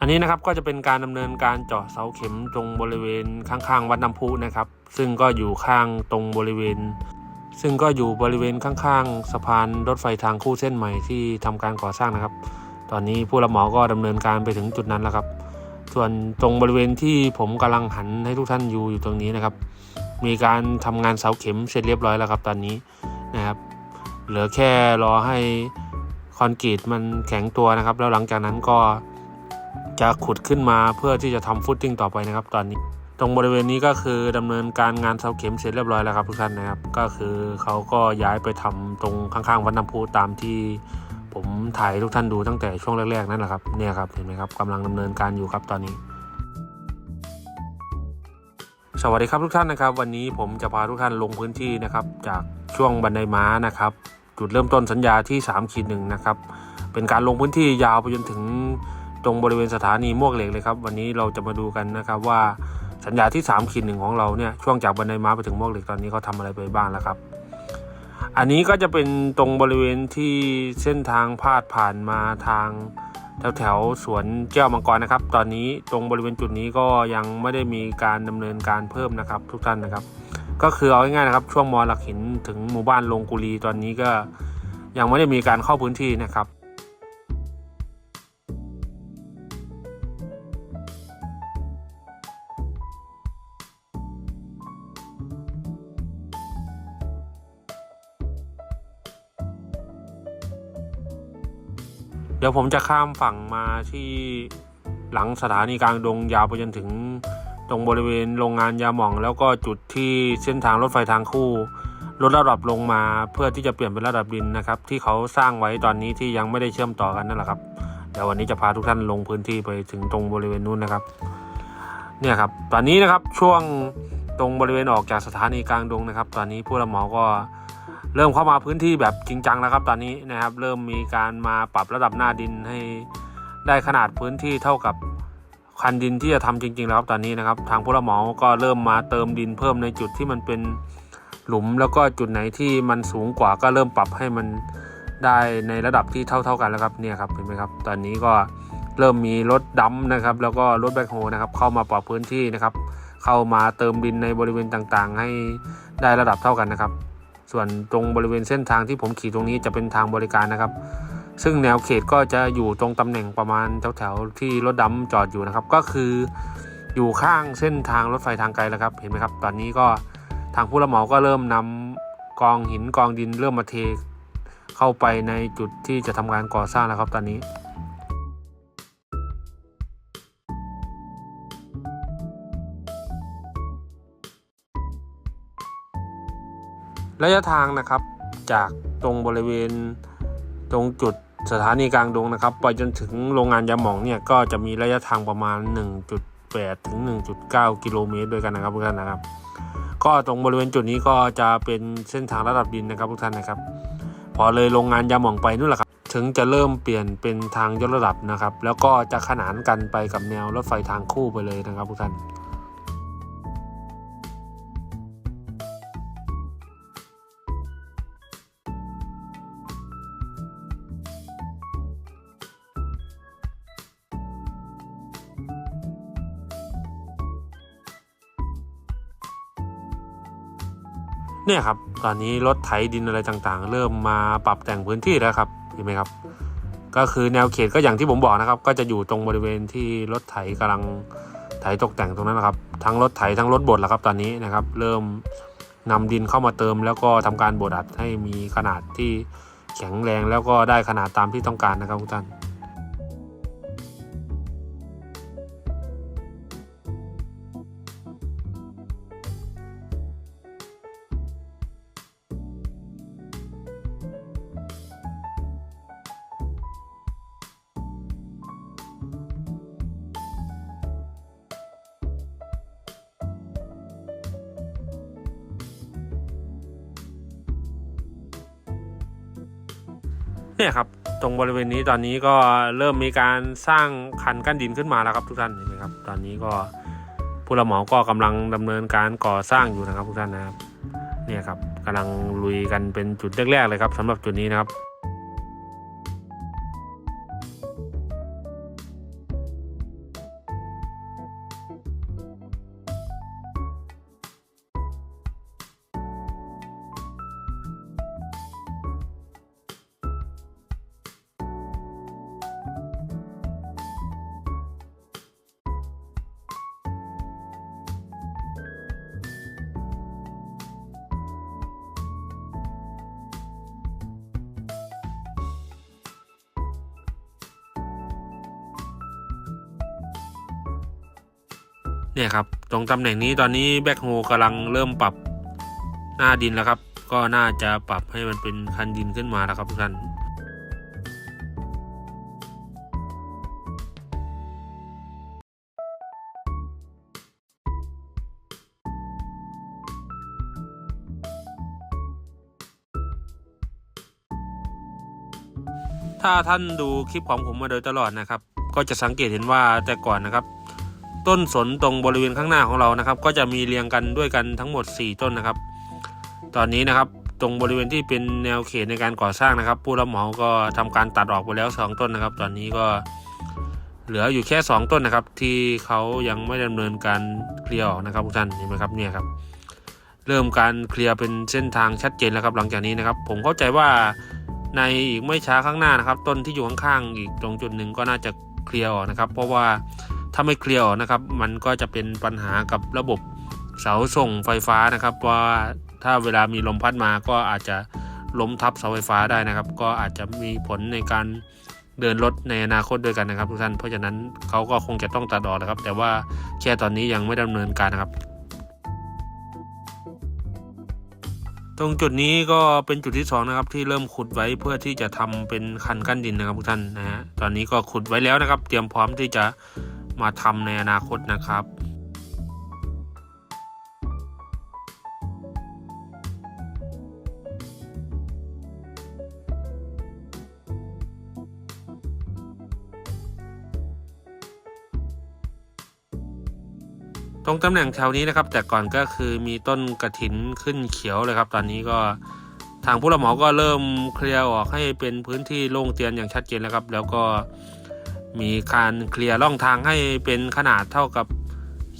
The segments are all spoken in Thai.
อันนี้นะครับก็จะเป็นการดำเนินการเจาะเสาเข็มตรงบริเวณข้างๆวัดน้ำพุนะครับ ซึ่งก็อยู่ข้างตรงบริเวณ ซึ่งก็อยู่บริเวณข้างๆสะพานรถไฟทางคู่เส้นใหม่ที่ทำการก่อสร้างนะครับ ตอนนี้ผู้รับเหมาก็ดำเนินการไปถึงจุดนั้นแล้วครับ ส่วนตรงบริเวณที่ผมกำลังหันให้ทุกท่านอยู่อยู่ตรงนี้นะครับ มีการทำงานเสาเข็มเสร็จเรียบร้อยแล้วครับ ตอนนี้นะครับ เหลือแค่รอให้คอนกรีตมันแข็งตัวนะครับ แล้วหลังจากนั้นก็ จะขุดขึ้นมาเพื่อที่จะทำฟุตติ้งต่อไปนะครับ ตอนนี้ ตรงบริเวณนี้ก็คือดำเนินการงานเสาเข็มเสร็จเรียบร้อยแล้วครับทุกท่านนะครับ ก็คือเขาก็ย้ายไปทำตรงข้างๆวัดน้ำพุตามที่ผมถ่ายทุกท่านดูตั้งแต่ช่วงแรกๆนั่นแหละครับเนี่ยครับเห็นไหมครับกำลังดำเนินการอยู่ครับตอนนี้ สวัสดีครับทุกท่านนะครับ วันนี้ผมจะพาทุกท่านลงพื้นที่นะครับ จากช่วงบันไดม้านะครับ จุดเริ่มต้นสัญญาที่3ขีดหนึ่งนะครับ เป็นการลงพื้นที่ยาวไปจนถึง ตรงบริเวณสถานีมวกเหล็กเลยครับ วันนี้เราจะมาดูกันนะครับว่าสัญญาที่3ขีดหนึ่งของเราเนี่ยช่วงจากบันไดม้าไปถึงมวกเหล็กตอนนี้เขาทำอะไรไปบ้างแล้วครับ อันนี้ก็จะเป็นตรงบริเวณที่เส้นทางพาดผ่านมาทางแถวแถวๆสวนแก้วมังกรนะครับ ตอนนี้ตรงบริเวณจุดนี้ก็ยังไม่ได้มีการดำเนินการเพิ่มนะครับ ทุกท่านนะครับ ก็คือเอาง่ายๆนะครับ ช่วงมอหลักหินถึงหมู่บ้านลงกุลีตอนนี้ก็ยังไม่ได้มีการเข้าพื้นที่นะครับ เดี๋ยวผมจะข้ามฝั่งมาที่หลังสถานีกลางดงยาวไปจนถึงตรงบริเวณโรงงานยาหม่อง แล้วก็จุดที่เส้นทางรถไฟทางคู่ลดระดับลงมาเพื่อที่จะเปลี่ยนเป็นระดับดินนะครับ ที่เขาสร้างไว้ตอนนี้ที่ยังไม่ได้เชื่อมต่อกันนั่นแหละครับเดี๋ยววันนี้จะพาทุกท่านลงพื้นที่ไปถึงตรงบริเวณนู้นนะครับ เนี่ยครับ ตอนนี้นะครับช่วงตรงบริเวณออกจากสถานีกลางดงนะครับ ตอนนี้ผู้รับเหมาก็ เริ่มเข้ามาพื้นที่แบบจริงจังแล้วครับตอนนี้นะครับ เริ่มมีการมาปรับระดับหน้าดินให้ได้ขนาดพื้นที่เท่ากับคันดินที่จะทำจริง ๆ แล้วครับตอนนี้นะครับ ทางผู้รับเหมาก็เริ่มมาเติมดินเพิ่มในจุดที่มันเป็นหลุม แล้วก็จุดไหนที่มันสูงกว่าก็เริ่มปรับให้มันได้ในระดับที่เท่า ๆกันแล้วครับเนี่ยครับเห็นไหมครับ ตอนนี้ก็เริ่มมีรถดัมนะครับ แล้วก็รถแบ็คโฮนะครับ เข้ามาปรับพื้นที่นะครับ เข้ามาเติมดินในบริเวณต่างๆ ให้ได้ระดับเท่ากันนะครับ ส่วนตรงบริเวณเส้นทางที่ผมขี่ตรงนี้จะเป็นทางบริการนะครับ ซึ่งแนวเขตก็จะอยู่ตรงตำแหน่งประมาณแถวๆที่รถดำจอดอยู่นะครับ ก็คืออยู่ข้างเส้นทางรถไฟทางไกลแล้วครับ เห็นไหมครับ ตอนนี้ก็ทางผู้รับเหมาก็เริ่มนำกองหินกองดินเริ่มมาเทเข้าไปในจุดที่จะทำการก่อสร้างแล้วครับตอนนี้ ระยะทางนะครับจากตรงบริเวณตรงจุดสถานีกลางดงนะครับ ไปจนถึงโรงงานยาหมองเนี่ยก็จะมีระยะทางประมาณ 1.8 ถึง 1.9 กิโลเมตรด้วยกันนะครับทุกท่านนะครับ ก็ตรงบริเวณจุดนี้ก็จะเป็นเส้นทางระดับดินนะครับทุกท่านนะครับ พอเลยโรงงานยาหมองไปนู่นแหละครับถึงจะเริ่มเปลี่ยนเป็นทางยกระดับนะครับ แล้วก็จะขนานกันไปกับแนวรถไฟทางคู่ไปเลยนะครับทุกท่าน เนี่ยครับตอนนี้รถไถดินอะไรต่างๆ เริ่มมาปรับแต่งพื้นที่แล้วครับเห็นไหมครับ ก็คือแนวเขตก็อย่างที่ผมบอกนะครับ ก็จะอยู่ตรงบริเวณที่รถไถกำลังไถตกแต่งตรงนั้นนะครับ ทั้งรถไถทั้งรถบดแหละครับตอนนี้นะครับ เริ่มนำดินเข้ามาเติม แล้วก็ทำการบดอัดให้มีขนาดที่แข็งแรงแล้วก็ได้ขนาดตามที่ต้องการนะครับทุกท่าน เนี่ยครับตรงบริเวณนี้ตอนนี้ก็เริ่มมีการสร้างคันกั้นดินขึ้นมาแล้วครับทุกท่านเห็นไหมครับ ตอนนี้ก็ผู้รับเหมาก็กำลังดำเนินการก่อสร้างอยู่นะครับทุกท่านนะครับเนี่ยครับกำลังลุยกันเป็นจุดแรกๆเลยครับสำหรับจุดนี้นะครับ เนี่ยครับ ตรงตำแหน่งนี้ตอนนี้แบ็คโฮกำลังเริ่มปรับหน้าดินแล้วครับ ก็น่าจะปรับให้มันเป็นคันดินขึ้นมาแล้วครับทุกท่านถ้าท่านดูคลิปของผมมาโดยตลอดนะครับ ก็จะสังเกตเห็นว่าแต่ก่อนนะครับ ต้นสนตรงบริเวณข้างหน้าของเรานะครับ ก็จะมีเรียงกันด้วยกันทั้งหมด 4 ต้นนะครับ ตอนนี้นะครับตรงบริเวณที่เป็นแนวเขตในการก่อสร้างนะครับ ผู้รับเหมาก็ทำการตัดออกไปแล้ว 2 ต้นนะครับ ตอนนี้ก็เหลืออยู่แค่ 2 ต้นนะครับ ที่เขายังไม่ดำเนินการเคลียร์ออกนะครับทุกท่านเห็นไหมครับเนี่ยครับ เริ่มการเคลียร์เป็นเส้นทางชัดเจนแล้วครับ หลังจากนี้นะครับ ผมเข้าใจว่าในอีกไม่ช้าข้างหน้านะครับ ต้นที่อยู่ข้างๆอีกตรงจุดหนึ่งก็น่าจะเคลียร์ออกนะครับ เพราะว่า ถ้าไม่เคลียร์นะครับ มันก็จะเป็นปัญหากับระบบเสาส่งไฟฟ้านะครับ ว่าถ้าเวลามีลมพัดมาก็อาจจะล้มทับเสาไฟฟ้าได้นะครับ ก็อาจจะมีผลในการเดินรถในอนาคตด้วยกันนะครับทุกท่านเพราะฉะนั้นเขาก็คงจะต้องตัดออกนะครับ แต่ว่าแค่ตอนนี้ยังไม่ดำเนินการนะครับ ตรงจุดนี้ก็เป็นจุดที่สองนะครับที่เริ่มขุดไว้เพื่อที่จะทำเป็นคันกั้นดินนะครับทุกท่านนะฮะตอนนี้ก็ขุดไว้แล้วนะครับ เตรียมพร้อมที่จะ มาทำในอนาคตนะครับตรงตำแหน่งแถวนี้นะครับ แต่ก่อนก็คือมีต้นกระถินขึ้นเขียวเลยครับ ตอนนี้ก็ทางผู้รับเหมาก็เริ่มเคลียร์ออกให้เป็นพื้นที่โล่งเตียนอย่างชัดเจนแล้วครับ แล้วก็ มีการเคลียร์ร่องทางให้เป็นขนาดเท่ากับ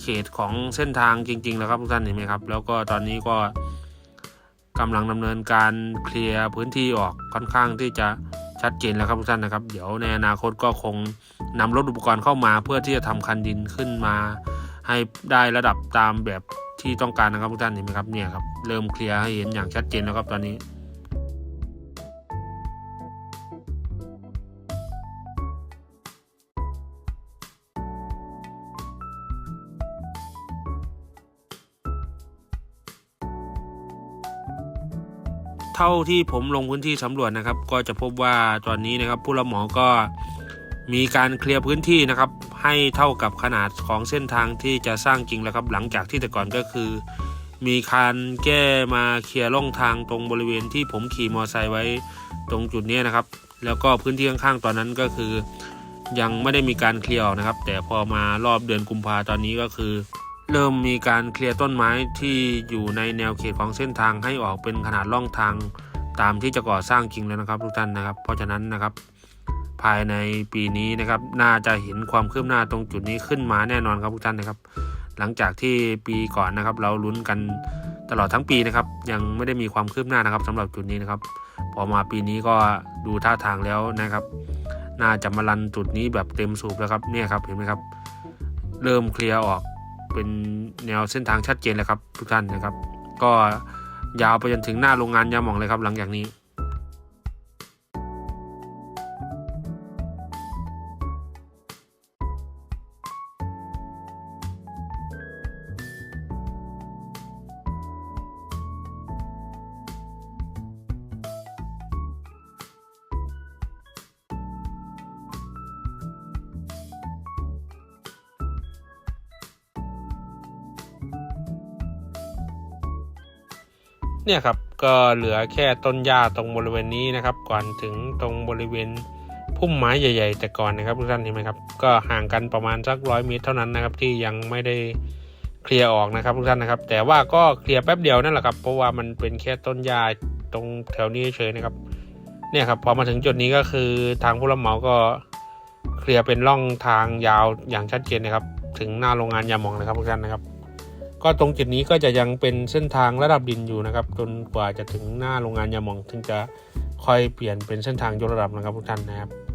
เขตของเส้นทางจริง ๆ แล้วครับทุกท่านเห็นไหมครับ แล้วก็ตอนนี้ก็กำลังดำเนินการเคลียร์พื้นที่ออกค่อนข้างที่จะชัดเจนแล้วครับทุกท่านนะครับ เดี๋ยวในอนาคตก็คงนำรถอุปกรณ์เข้ามาเพื่อที่จะทำคันดินขึ้นมา ให้ได้ระดับตามแบบที่ต้องการนะครับทุกท่านเห็นไหมครับเนี่ยครับเริ่มเคลียร์ให้เห็นอย่างชัดเจนแล้วครับตอนนี้ เท่าที่ผมลงพื้นที่สำรวจนะครับ ก็จะพบว่าตอนนี้นะครับผู้รับเหมาก็มีการเคลียร์พื้นที่นะครับ ให้เท่ากับขนาดของเส้นทางที่จะสร้างจริงแล้วครับ หลังจากที่แต่ก่อนก็คือ มีการแก้มาเคลียร์ร่องทางตรงบริเวณที่ผมขี่มอเตอร์ไซค์ไว้ตรงจุดนี้นะครับ แล้วก็พื้นที่ข้างๆตอนนั้นก็คือ ยังไม่ได้มีการเคลียร์นะครับ แต่พอมารอบเดือนกุมภาตอนนี้ก็คือ เริ่มมีการเคลียร์ต้นไม้ที่อยู่ในแนวเขตของเส้นทางให้ออกเป็นขนาดร่องทางตามที่จะก่อสร้างจริงแล้วนะครับ ทุกท่านนะครับ เพราะฉะนั้นนะครับ ภายในปีนี้นะครับ น่าจะเห็นความคืบหน้าตรงจุดนี้ขึ้นมาแน่นอนครับทุกท่านนะครับ หลังจากที่ปีก่อนนะครับ เราลุ้นกันตลอดทั้งปีนะครับ ยังไม่ได้มีความคืบหน้านะครับสำหรับจุดนี้นะครับ พอมาปีนี้ก็ดูท่าทางแล้วนะครับ น่าจะมาลันจุดนี้แบบเต็มสูบแล้วครับเนี่ยครับเห็นไหมครับ เริ่มเคลียร์ออก เป็นแนวเส้นทางชัดเจนแล้วครับทุกท่านนะครับ ก็ยาวไปจนถึงหน้าโรงงานยาหมองเลยครับหลังจากนี้ เนี่ยครับก็เหลือแค่ต้นหญ้าตรงบริเวณนี้นะครับ ก่อนถึงตรงบริเวณพุ่มไม้ใหญ่ ๆ แต่ก่อนนะครับทุกท่านเห็นไหมครับก็ห่างกันประมาณสักร้อยเมตรเท่านั้นนะครับที่ยังไม่ได้เคลียร์ออกนะครับทุกท่านนะครับ แต่ว่าก็เคลียร์แป๊บเดียวนั่นแหละครับเพราะว่ามันเป็นแค่ต้นหญ้าตรงแถวนี้เฉยนะครับเนี่ยครับพอมาถึงจุดนี้ก็คือทางผู้รับเหมาก็เคลียร์เป็นร่องทางยาวอย่างชัดเจนนะครับ ถึงหน้าโรงงานยาหมองนะครับทุกท่านนะครับ ก็ตรงจุดนี้ก็จะยังเป็นเส้นทางระดับดินอยู่นะครับ จนกว่าจะถึงหน้าโรงงานยาหมอง ถึงจะค่อยเปลี่ยนเป็นเส้นทางยกระดับนะครับทุกท่านนะครับ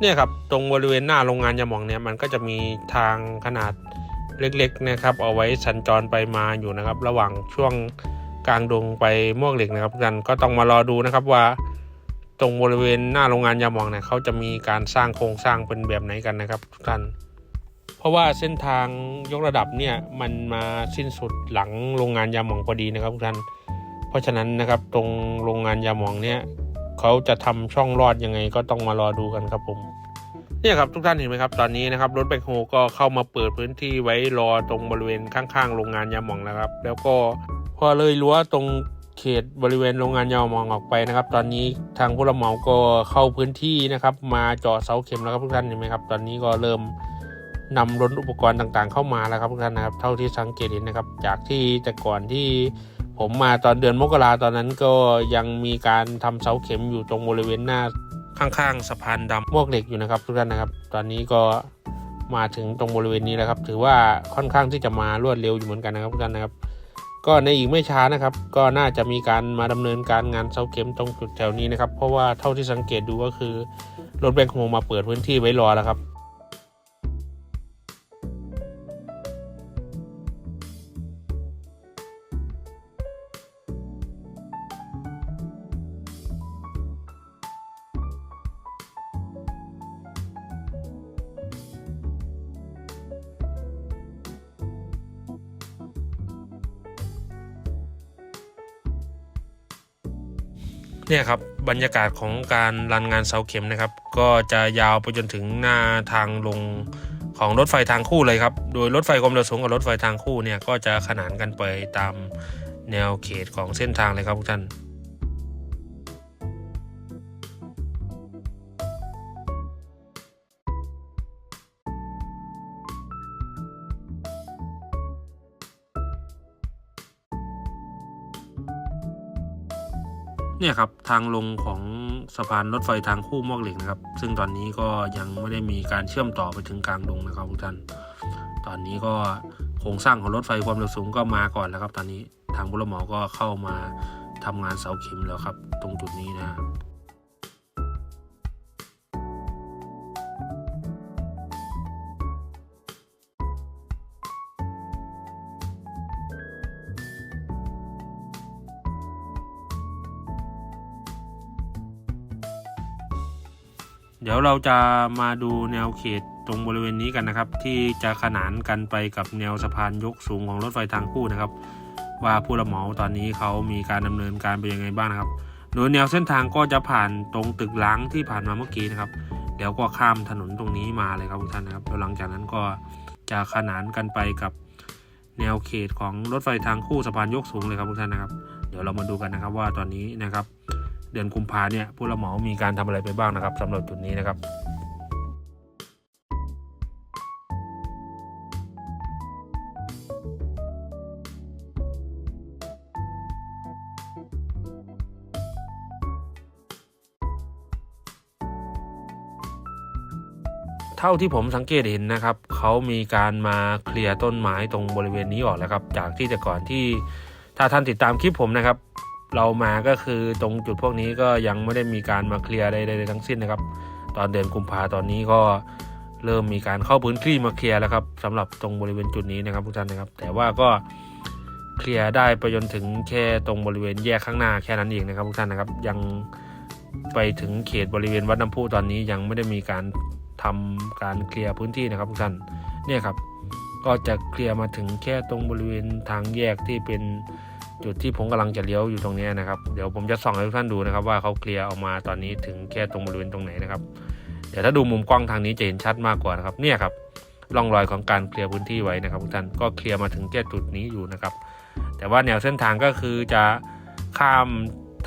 เนี่ยครับตรงบริเวณหน้าโรงงานยาหมองเนี่ยมันก็จะมีทางขนาดเล็กๆนะครับ เอาไว้สัญจรไปมาอยู่นะครับ ระหว่างช่วงกลางดงไปม่วงเหล็กนะครับทุกท่านก็ต้องมารอดูนะครับว่า ตรงบริเวณหน้าโรงงานยาหมองเนี่ยเขาจะมีการสร้างโครงสร้างเป็นแบบไหนกันนะครับทุกท่านเพราะว่าเส้นทางยกระดับเนี่ยมันมาสิ้นสุดหลังโรงงานยาหมองพอดีนะครับทุกท่านเพราะฉะนั้นนะครับตรงโรงงานยาหมองเนี่ย เขาจะทำช่องรอดยังไงก็ต้องมารอดูกันครับผมเนี่ยครับทุกท่านเห็นไหมครับตอนนี้นะครับรถแบคโฮก็เข้ามาเปิดพื้นที่ไว้รอตรงบริเวณข้างๆโรงงานยาหมองแล้วครับ แล้วก็พอเลยรั้วตรงเขตบริเวณโรงงานยาหมองออกไปนะครับ ตอนนี้ทางผู้รับเหมาก็เข้าพื้นที่นะครับ มาเจาะเสาเข็มแล้วครับทุกท่านเห็นไหมครับ ตอนนี้ก็เริ่มนำรถอุปกรณ์ต่างๆ เข้ามาแล้วครับทุกท่านนะครับ เท่าที่สังเกตเห็นนะครับ จากที่แต่ก่อนที่ ผมมาตอนเดือนมกราตอนนั้นก็ยังมีการทำเสาเข็มอยู่ตรงบริเวณหน้าข้างๆสะพานดำมวกเหล็กอยู่นะครับทุกท่านนะครับ ตอนนี้ก็มาถึงตรงบริเวณนี้แล้วครับ ถือว่าค่อนข้างที่จะมารวดเร็วอยู่เหมือนกันนะครับทุกท่านนะครับ ก็ในอีกไม่ช้านะครับ ก็น่าจะมีการมาดำเนินการงานเสาเข็มตรงจุดแถวนี้นะครับ เพราะว่าเท่าที่สังเกตดูก็คือรถแบงค์โฮมาเปิดพื้นที่ไว้รอแล้วครับ เนี่ยครับบรรยากาศของการรันงานเสาเข็มนะครับ ก็จะยาวไปจนถึงหน้าทางลงของรถไฟทางคู่เลยครับ โดยรถไฟความเร็วสูงกับรถไฟทางคู่เนี่ยก็จะขนานกันไปตามแนวเขตของเส้นทางเลยครับทุกท่าน เนี่ยครับทางลงของสะพานรถไฟทางคู่มอกเหล็กนะครับ ซึ่งตอนนี้ก็ยังไม่ได้มีการเชื่อมต่อไปถึงกลางดงนะครับทุกท่าน ตอนนี้ก็โครงสร้างของรถไฟความเร็วสูงก็มาก่อนแล้วครับ ตอนนี้ทางบุรหมอก็เข้ามาทำงานเสาเข็มแล้วครับ ตรงจุดนี้นะ เดี๋ยวเราจะมาดูแนวเขตตรงบริเวณนี้กันนะครับ ที่จะขนานกันไปกับแนวสะพานยกสูงของรถไฟทางคู่นะครับ ว่าผู้รับเหมาตอนนี้เขามีการดำเนินการไปยังไงบ้างนะครับ โดยแนวเส้นทางก็จะผ่านตรงตึกล้างที่ผ่านมาเมื่อกี้นะครับ เดี๋ยวก็ข้ามถนนตรงนี้มาเลยครับทุกท่านนะครับแล้วหลังจากนั้นก็จะขนานกันไปกับแนวเขตของรถไฟทางคู่สะพานยกสูงเลยครับทุกท่านนะครับ เดี๋ยวเรามาดูกันนะครับว่าตอนนี้นะครับ ดือนกุมภาเนี่ยผู้รับเหมามีการทำอะไรไปบ้างนะครับสำหรับจุดนี้นะครับเท่าที่ผมสังเกตเห็นนะครับเขามีการมาเคลียร์ต้นไม้ตรงบริเวณนี้ออกแล้วครับ จากที่แต่ก่อนที่ถ้าท่านติดตามคลิปผมนะครับ เรามาก็คือตรงจุดพวกนี้ก็ยังไม่ได้มีการมาเคลียร์ใดๆทั้งสิ้นนะครับ ตอนเดือนกุมภาตอนนี้ก็เริ่มมีการเข้าพื้นที่มาเคลียร์แล้วครับสำหรับตรงบริเวณจุดนี้นะครับทุกท่านนะครับ แต่ว่าก็เคลียร์ได้ไปจนถึงแค่ตรงบริเวณแยกข้างหน้าแค่นั้นเองนะครับทุกท่านนะครับ ยังไปถึงเขตบริเวณวัดน้ำพุตอนนี้ยังไม่ได้มีการทำการเคลียร์พื้นที่นะครับทุกท่านเนี่ยครับ ก็จะเคลียร์มาถึงแค่ตรงบริเวณทางแยกที่เป็น จุดที่ผมกำลังจะเลี้ยวอยู่ตรงนี้นะครับ เดี๋ยวผมจะส่องให้ทุกท่านดูนะครับ ว่าเขาเคลียร์ออกมาตอนนี้ถึงแค่ตรงบริเวณตรงไหนนะครับ เดี๋ยวถ้าดูมุมกล้องทางนี้จะเห็นชัดมากกว่านะครับ เนี่ยครับร่องรอยของการเคลียร์พื้นที่ไว้นะครับทุกท่านก็เคลียร์มาถึงแค่จุดนี้อยู่นะครับ แต่ว่าแนวเส้นทางก็คือจะข้าม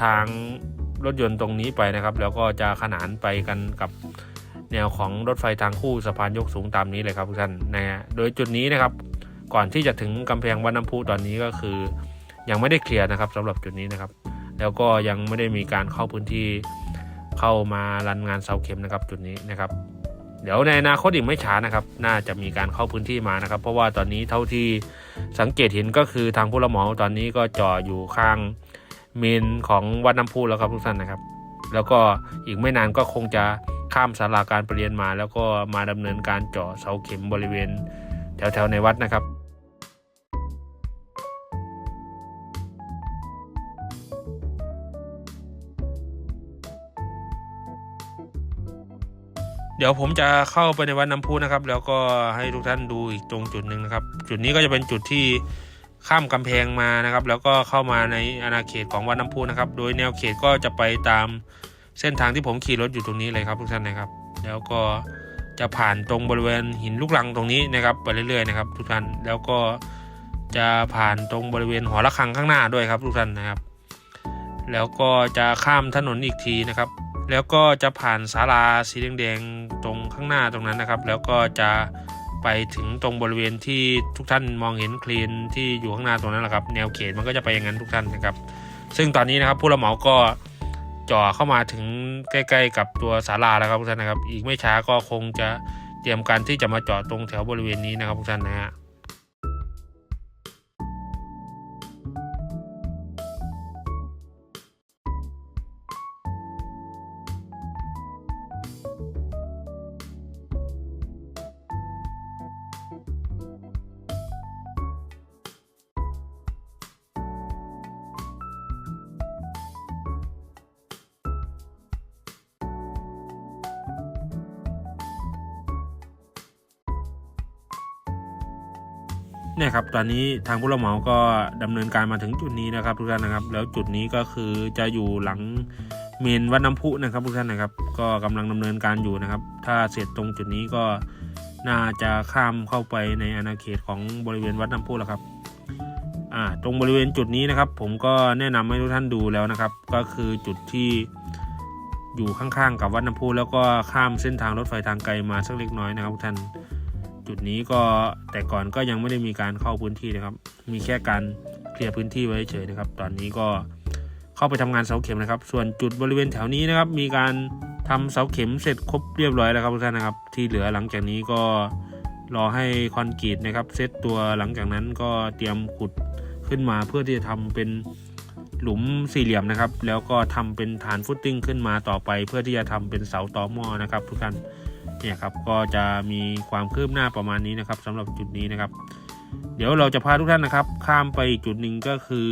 ทางรถยนต์ตรงนี้ไปนะครับ แล้วก็จะขนานไปกันกับแนวของรถไฟทางคู่สะพานยกสูงตามนี้เลยครับทุกท่านนะฮะโดยจุดนี้นะครับ ก่อนที่จะถึงกำแพงวัดน้ำพุตอนนี้ก็คือ ยังไม่ได้เคลียร์นะครับสำหรับจุดนี้นะครับ แล้วก็ยังไม่ได้มีการเข้าพื้นที่เข้ามารันงานเสาเข็มนะครับจุดนี้นะครับเดี๋ยวในอนาคตอีกไม่ช้านะครับ น่าจะมีการเข้าพื้นที่มานะครับ เพราะว่าตอนนี้เท่าที่สังเกตเห็นก็คือทางผู้รับเหมาตอนนี้ก็จ่ออยู่ข้างเมนของวัดน้ำพุแล้วครับทุกท่านนะครับ แล้วก็อีกไม่นานก็คงจะข้ามศาลาการประเรียนมา แล้วก็มาดำเนินการเจาะเสาเข็มบริเวณ แถวๆในวัดนะครับ เดี๋ยวผมจะเข้าไปในวัดน้ำพุนะครับ แล้วก็ให้ทุกท่านดูอีกตรงจุดหนึ่งนะครับ จุดนี้ก็จะเป็นจุดที่ข้ามกำแพงมานะครับ แล้วก็เข้ามาในอาณาเขตของวัดน้ำพุนะครับ โดยแนวเขตก็จะไปตามเส้นทางที่ผมขี่รถอยู่ตรงนี้เลยครับทุกท่านนะครับ แล้วก็จะผ่านตรงบริเวณหินลูกรังตรงนี้นะครับ ไปเรื่อยๆนะครับ ทุกท่านแล้วก็จะผ่านตรงบริเวณหอระฆังข้างหน้าด้วยครับทุกท่านนะครับ แล้วก็จะข้ามถนนอีกทีนะครับ แล้วก็จะผ่านศาลาสีแดงๆตรงข้างหน้าตรงนั้นนะครับ แล้วก็จะไปถึงตรงบริเวณที่ทุกท่านมองเห็นคลีนที่อยู่ข้างหน้าตรงนั้นแหละครับ แนวเขตมันก็จะไปอย่างนั้นทุกท่านนะครับ ซึ่งตอนนี้นะครับผู้รับเหมาก็จ่อเข้ามาถึงใกล้ ๆ กับตัวศาลาแล้วครับทุกท่านนะครับ อีกไม่ช้าก็คงจะเตรียมการที่จะมาจอดตรงแถวบริเวณนี้นะครับทุกท่านนะฮะ เนี่ยครับตอนนี้ทางผู้รับเหมาก็ดำเนินการมาถึงจุดนี้นะครับ ทุกท่านนะครับ แล้วจุดนี้ก็คือจะอยู่หลังเมนวัดน้ำพุนะครับ ทุกท่านนะครับ ก็กำลังดำเนินการอยู่นะครับ ถ้าเสร็จตรงจุดนี้ก็น่าจะข้ามเข้าไปในอาณาเขตของบริเวณวัดน้ำพุแล้วครับอ่าตรงบริเวณจุดนี้นะครับ ผมก็แนะนำให้ทุกท่านดูแล้วนะครับ ก็คือจุดที่อยู่ข้างๆ กับวัดน้ำพุแล้วก็ข้ามเส้นทางรถไฟทางไกลมาสักเล็กน้อยนะครับทุกท่าน จุดนี้ก็แต่ก่อนก็ยังไม่ได้มีการเข้าพื้นที่นะครับ มีแค่การเคลียร์พื้นที่ไว้เฉยนะครับ ตอนนี้ก็เข้าไปทำงานเสาเข็มนะครับ ส่วนจุดบริเวณแถวนี้นะครับ มีการทำเสาเข็มเสร็จครบเรียบร้อยแล้วครับทุกท่านนะครับ ที่เหลือหลังจากนี้ก็รอให้คอนกรีตนะครับเซตตัวหลังจากนั้นก็เตรียมขุดขึ้นมาเพื่อที่จะทำเป็นหลุมสี่เหลี่ยมนะครับ แล้วก็ทำเป็นฐานฟุตติ้งขึ้นมาต่อไป เพื่อที่จะทำเป็นเสาต่อหม้อนะครับ ทุกท่าน เนี่ยครับก็จะมีความคืบหน้าประมาณนี้นะครับสำหรับจุดนี้นะครับ เดี๋ยวเราจะพาทุกท่านนะครับ ข้ามไปจุดหนึ่งก็คือ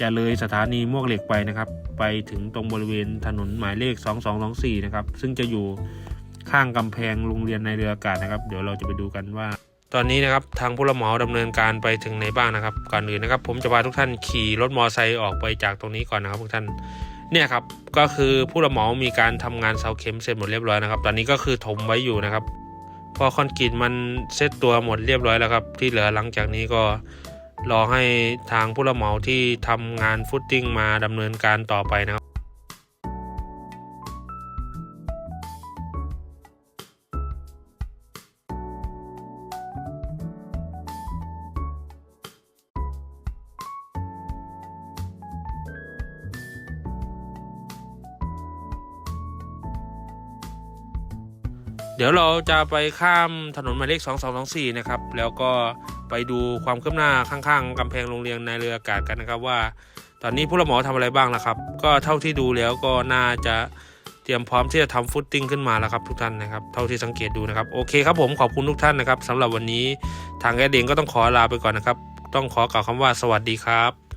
จะเลยสถานีมวกเหล็กไปนะครับ ไปถึงตรงบริเวณถนนหมายเลข 2224 นะครับ ซึ่งจะอยู่ข้างกำแพงโรงเรียนในเรืออากาศนะครับ เดี๋ยวเราจะไปดูกันว่า ตอนนี้นะครับทางผู้รับเหมาดำเนินการไปถึงไหนบ้างนะครับก่อนอื่นนะครับ ผมจะพาทุกท่านขี่รถมอเตอร์ไซค์ออกไปจากตรงนี้ก่อนนะครับทุกท่าน เนี่ยครับก็คือผู้รับเหมามีการทำงานเสาเข็มเสร็จหมดเรียบร้อยนะครับ ตอนนี้ก็คือถมไว้อยู่นะครับ พอคอนกรีตมันเซตตัวหมดเรียบร้อยแล้วครับ ที่เหลือหลังจากนี้ก็รอให้ทางผู้รับเหมาที่ทำงานฟุตติ้งมาดำเนินการต่อไปนะครับ เดี๋ยวเราจะไปข้ามถนนหมายเลข 2224 นะครับ แล้วก็ไปดูความคืบหน้าข้างๆกำแพงโรงเรียนในเรืออากาศกันนะครับว่า ตอนนี้ผู้รับเหมาทำอะไรบ้างละครับ ก็เท่าที่ดูแล้วก็น่าจะเตรียมพร้อมที่จะทำฟุตติ้งขึ้นมาแล้วครับทุกท่านนะครับ เท่าที่สังเกตดูนะครับ โอเคครับผมขอบคุณทุกท่านนะครับสำหรับวันนี้ทางแอดเองก็ต้องขอลาไปก่อนนะครับ ต้องขอกล่าวคำว่าสวัสดีครับ